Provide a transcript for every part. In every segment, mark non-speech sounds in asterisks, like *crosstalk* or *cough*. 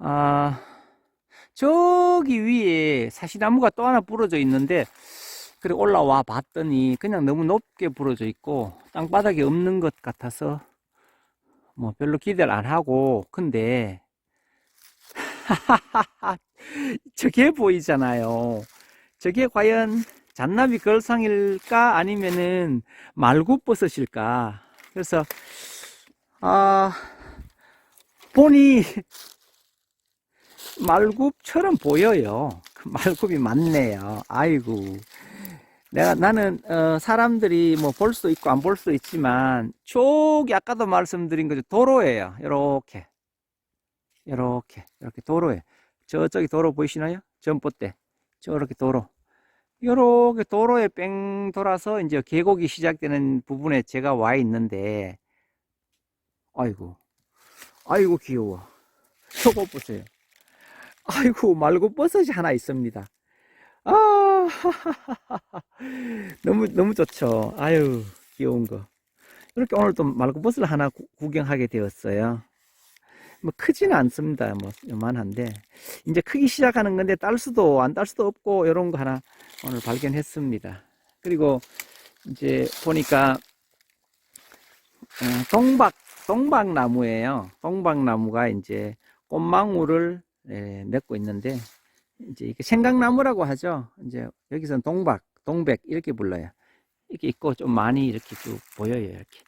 아, 저기 위에 사시나무가 또 하나 부러져 있는데, 그래 올라와 봤더니 그냥 너무 높게 부러져 있고, 땅바닥에 없는 것 같아서, 뭐 별로 기대를 안 하고, 근데, *laughs* 저게 보이잖아요. 저게 과연 잔나비 걸상일까? 아니면은 말굽버섯일까? 그래서, 아, 보니, 말굽처럼 보여요. 그 말굽이 맞네요. 아이고. 내가, 나는, 어, 사람들이 뭐 볼 수도 있고 안 볼 수도 있지만, 저기 아까도 말씀드린 거죠. 도로예요. 요렇게. 요렇게. 이렇게 도로에. 저쪽이 도로 보이시나요? 전봇대. 저렇게 도로. 요렇게 도로에 뺑 돌아서 이제 계곡이 시작되는 부분에 제가 와 있는데, 아이고. 아이고, 귀여워. 저거 보세요. 아이고, 말고 버섯이 하나 있습니다. 아, *laughs* 너무, 너무 좋죠. 아유, 귀여운 거. 이렇게 오늘 또 말고버섯을 하나 구- 구경하게 되었어요. 뭐, 크지는 않습니다. 뭐, 요만한데. 이제 크기 시작하는 건데, 딸 수도, 안 딸 수도 없고, 이런 거 하나 오늘 발견했습니다. 그리고, 이제 보니까, 어, 동박, 동박나무예요. 동박나무가 이제 꽃망울을 예, 맺고 있는데, 이제 이게 생강나무라고 하죠. 이제 여기서는 동박, 동백 이렇게 불러요. 이렇게 있고 좀 많이 이렇게 쭉 보여요. 이렇게.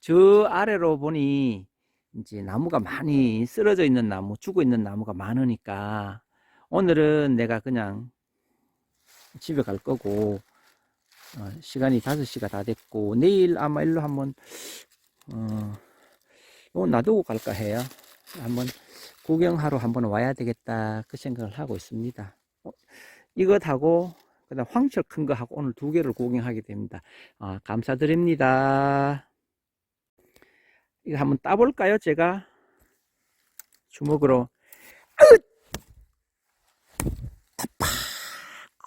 저 아래로 보니 이제 나무가 많이 쓰러져 있는 나무, 죽어 있는 나무가 많으니까 오늘은 내가 그냥 집에 갈 거고 어, 시간이 5시가 다 됐고 내일 아마 일로 한번 어, 이거 놔두고 갈까 해요. 한번 구경하러 한번 와야 되겠다 그 생각을 하고 있습니다. 어, 이거 타고 그다음 황철 큰 거 하고 오늘 두 개를 구경하게 됩니다. 아, 감사드립니다. 이거 한번 따볼까요? 제가 주먹으로 아파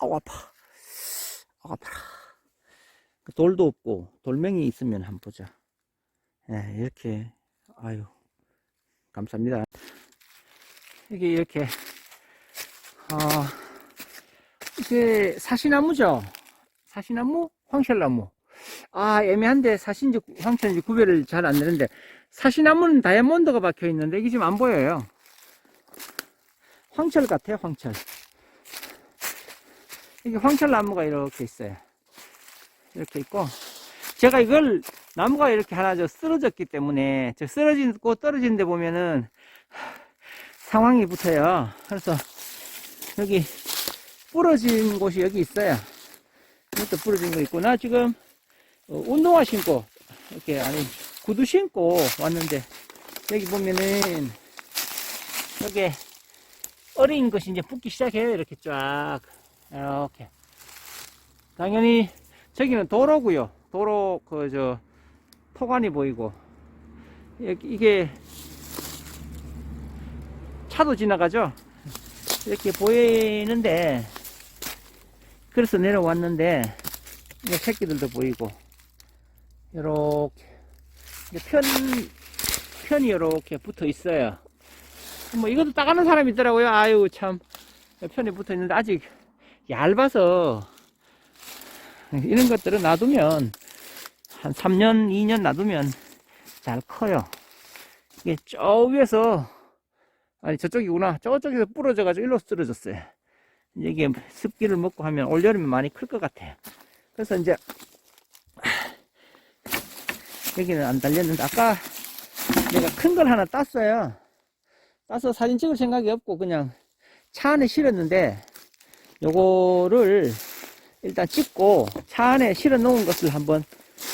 아우 아파 아우 아파 돌도 없고 돌멩이 있으면 한번 보자. 예, 이렇게 아유 감사합니다. 이게 이렇게 어, 이게 사시나무죠. 사시나무, 황철나무. 아 애매한데 사신지 황철인지 구별을 잘 안 되는데 사시나무는 다이아몬드가 박혀 있는데 이게 지금 안 보여요. 황철 같아요, 황철. 이게 황철나무가 이렇게 있어요. 이렇게 있고 제가 이걸 나무가 이렇게 하나 저 쓰러졌기 때문에 저 쓰러지고 떨어지는 데 보면은 상황이 붙어요. 그래서 여기 부러진 곳이 여기 있어요. 이것도 부러진 거 있고 나 지금 어, 운동화 신고 이렇게 아니 구두 신고 왔는데 여기 보면은 여기 어린 것이 이제 붙기 시작해요. 이렇게 쫙 이렇게 당연히 저기는 도로고요. 도로 그 저 토관이 보이고 여기 이게 차도 지나가죠. 이렇게 보이는데 그래서 내려왔는데 이 새끼들도 보이고 이렇게 편 편이 이렇게 붙어 있어요. 뭐 이것도 따가는 사람이 있더라고요. 아유 참 편이 붙어 있는데 아직 얇아서 이런 것들은 놔두면 한 3년, 2년 놔두면 잘 커요. 이게 저 위에서 아니 저쪽이구나. 저쪽에서 부러져 가지고 일로 쓰러졌어요. 이게 습기를 먹고 하면 올여름에 많이 클 것 같아요. 그래서 이제 여기는 안 달렸는데 아까 내가 큰 걸 하나 땄어요. 따서 사진 찍을 생각이 없고 그냥 차 안에 실었는데 요거를 일단 찍고 차 안에 실어 놓은 것을 한번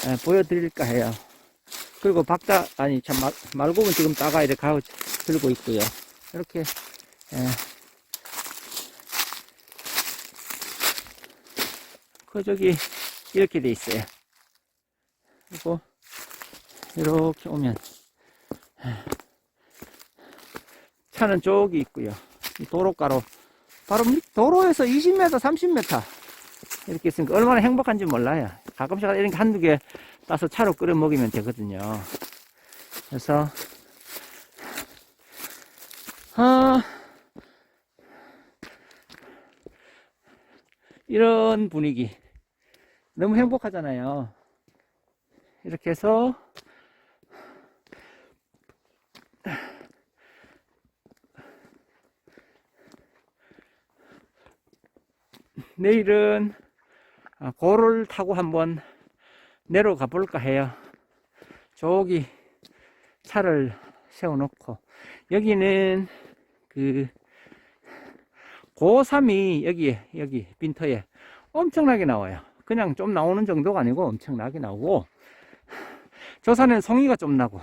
에, 보여드릴까 해요. 그리고 박다 아니 참 말, 말고는 지금 따가 이렇게 가고 들고 있고요. 이렇게 에, 그 저기 이렇게 돼 있어요. 그리고 이렇게 오면 에, 차는 저기 있고요. 이 도로가로 바로 밑- 도로에서 20m, 30m 이렇게 있으니까 얼마나 행복한지 몰라요. 가끔씩 이런 게 한두 개 따서 차로 끓여 먹이면 되거든요. 그래서, 아, 이런 분위기. 너무 행복하잖아요. 이렇게 해서, 내일은 고를 타고 한번 내려가 볼까 해요. 저기 차를 세워놓고 여기는 그 고3이 여기 여기 빈터에 엄청나게 나와요. 그냥 좀 나오는 정도가 아니고 엄청나게 나오고 저 산에는 송이가 좀 나고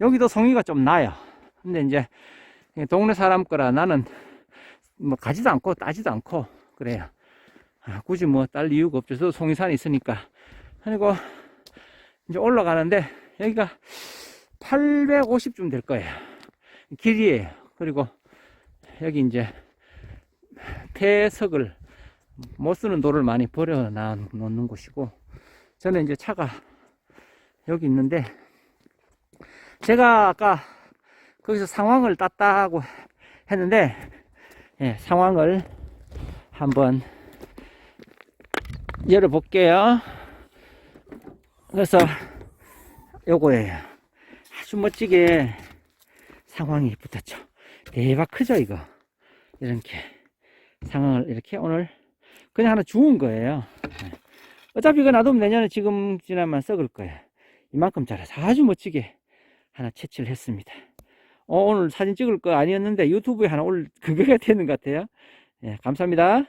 여기도 송이가 좀 나요. 근데 이제 동네 사람 거라 나는 뭐 가지도 않고 따지도 않고 그래요. 아, 굳이 뭐 딸 이유가. 저 송이산이 있으니까. 그리고 이제 올라가는데 여기가 850쯤 될 거예요. 길이에요. 그리고 여기 이제 폐석을 못 쓰는 돌을 많이 버려 놓는 곳이고 저는 이제 차가 여기 있는데 제가 아까 거기서 상황을 땄다고 했는데 예, 상황을 한번 열어볼게요. 그래서 요거예요. 아주 멋지게 상황이 붙었죠. 대박 크죠 이거. 이렇게 상황을 이렇게 오늘 그냥 하나 주운 거예요. 예. 어차피 이거 놔두면 내년에 지금 지나면 썩을 거예요. 이만큼 자라서 아주 멋지게 하나 채취를 했습니다. 어, 오늘 사진 찍을 거 아니었는데 유튜브에 하나 올 그거가 되는 것 같아요. 예, 감사합니다.